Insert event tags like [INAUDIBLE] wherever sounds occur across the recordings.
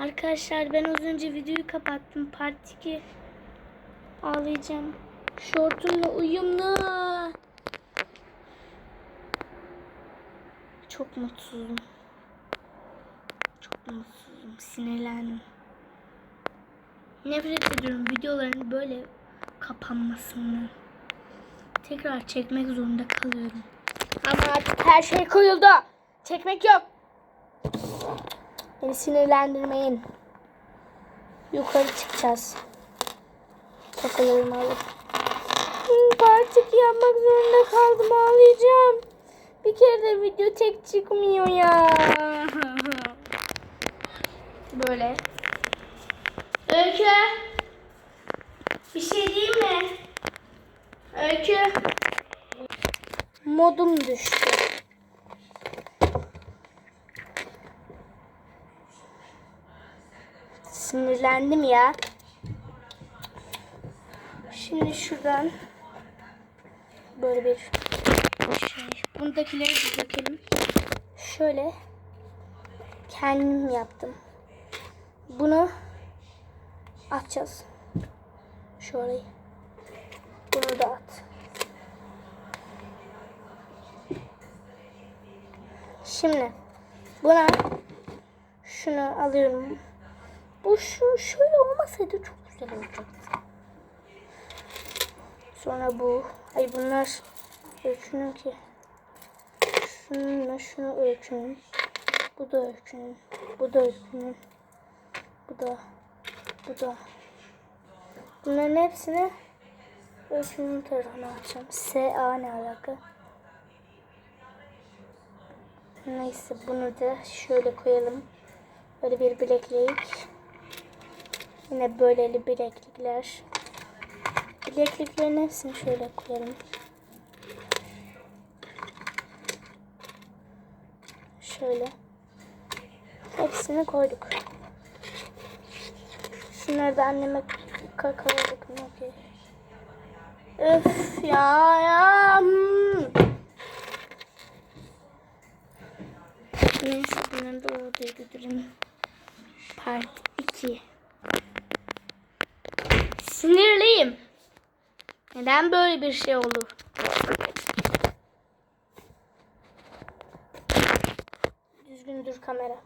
Arkadaşlar ben az önce videoyu kapattım. Part 2 ağlayacağım. Şortumla uyumlu. Çok mutsuzum. Çok mutsuzum. Sinirlendim. Nefret ediyorum videoların böyle kapanmasından. Tekrar çekmek zorunda kalıyorum. Ama artık her şey koyuldu. Çekmek yok. Beni sinirlendirmeyin. Yukarı çıkacağız. Takılarımı alıp. Part 2 yapmak zorunda kaldım. Ağlayacağım. Bir kere de video tek çıkmıyor ya. [LAUGHS] Böyle. Öykü. Bir şey diyeyim mi? Öykü. Modum düştü. Sinirlendim ya. Şimdi şuradan böyle bir şey. Bundakileri bir dökelim. Şöyle kendim yaptım. Bunu atacağız. Şöyle. Bunu da at. Şimdi buna şunu alıyorum. Bu şu şöyle olmasaydı çok güzel olacaktı. Sonra bu. Ay bunlar ölçünün ki. Şununla şunu ölçünün. Bu da ölçünün. Bu da ölçünün. Bu da. Bu da. Bunların hepsini ölçünün tarafına atacağım. SA ne alaka? Neyse bunu da şöyle koyalım. Böyle bir bileklik. Yine böyleli bileklikler. Bilekliklerin hepsini şöyle koyalım. Şöyle. Hepsini koyduk. Şunları da anneme kakaladık. Okey. Öf ya ya. Hmm. Neyse bunları da orada götüreyim. Part 2. Sinirliyim. Neden böyle bir şey olur? Düzgün dur kamera.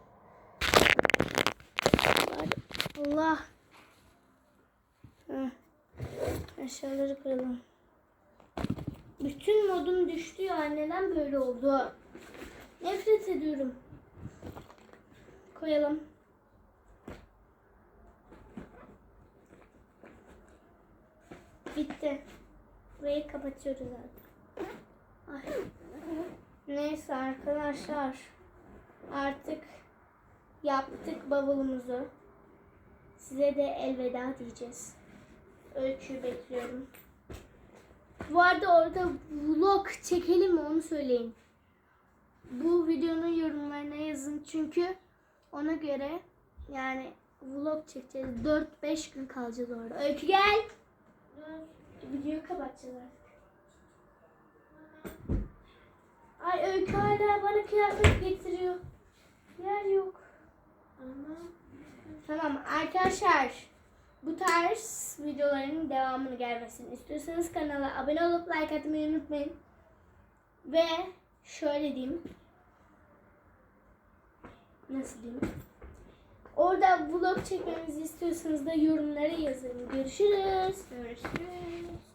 Allah. Hı. Aşağıları koyalım. Bütün modum düştü ya. Neden böyle oldu? Nefret ediyorum. Koyalım. Bitti. Burayı kapatıyoruz artık. Ay. Neyse arkadaşlar. Artık yaptık bavulumuzu. Size de elveda diyeceğiz. Ölçüyü bekliyorum. Bu arada orada vlog çekelim mi onu söyleyin. Bu videonun yorumlarına yazın çünkü ona göre yani vlog çekeceğiz. 4-5 gün kalacağız orada. Öykü gel. Videoyu kapatacağız artık. Ay Öykü hala bana kıyafet getiriyor. Yer yok. Ama... Tamam arkadaşlar. Bu tarz videoların devamını gelmesini istiyorsanız kanala abone olup like atmayı unutmayın. Ve şöyle diyeyim. Nasıl diyeyim? Orada vlog çekmemizi istiyorsanız da yorumlara yazın. Görüşürüz. Görüşürüz.